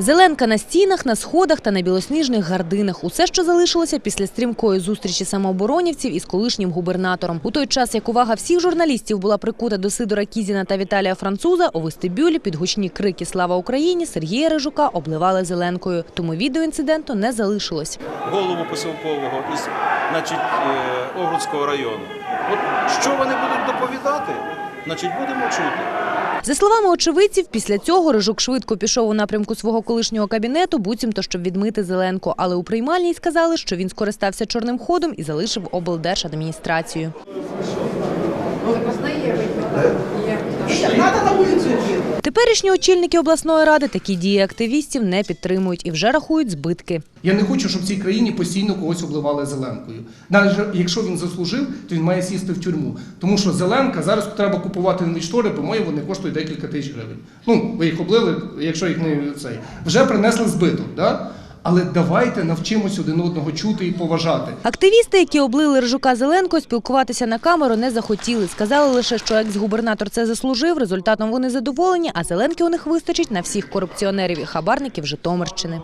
Зеленка на стінах, на сходах та на білосніжних гардинах. Усе, що залишилося після стрімкої зустрічі самооборонівців із колишнім губернатором. У той час, як увага всіх журналістів була прикута до Сидора Кізіна та Віталія Француза, у вестибюлі під гучні крики «Слава Україні» Сергія Рижука обливали Зеленкою. Тому відео інциденту не залишилось. голову поселкового із значить, е, району. От що вони будуть доповідати, значить, будемо чути. За словами очевидців, після цього Рижук швидко пішов у напрямку свого колишнього кабінету, буцімто, щоб відмити Зеленку. Але у приймальній сказали, що він скористався чорним ходом і залишив облдержадміністрацію. Теперішні очільники обласної ради такі дії активістів не підтримують і вже рахують збитки. Я не хочу, щоб в цій країні постійно когось обливали зеленкою. Навіть якщо він заслужив, то він має сісти в тюрму. Тому що зеленка зараз треба купувати нові штори, по-моєму, вони коштують декілька тисяч гривень. Ну, ви їх облили, якщо їх не цей. Вже принесли збиток, да? Але давайте навчимось один одного чути і поважати. Активісти, які облили Ржука Зеленко, спілкуватися на камеру не захотіли. Сказали лише, що екс-губернатор це заслужив. Результатом вони задоволені, а Зеленки у них вистачить на всіх корупціонерів і хабарників Житомирщини.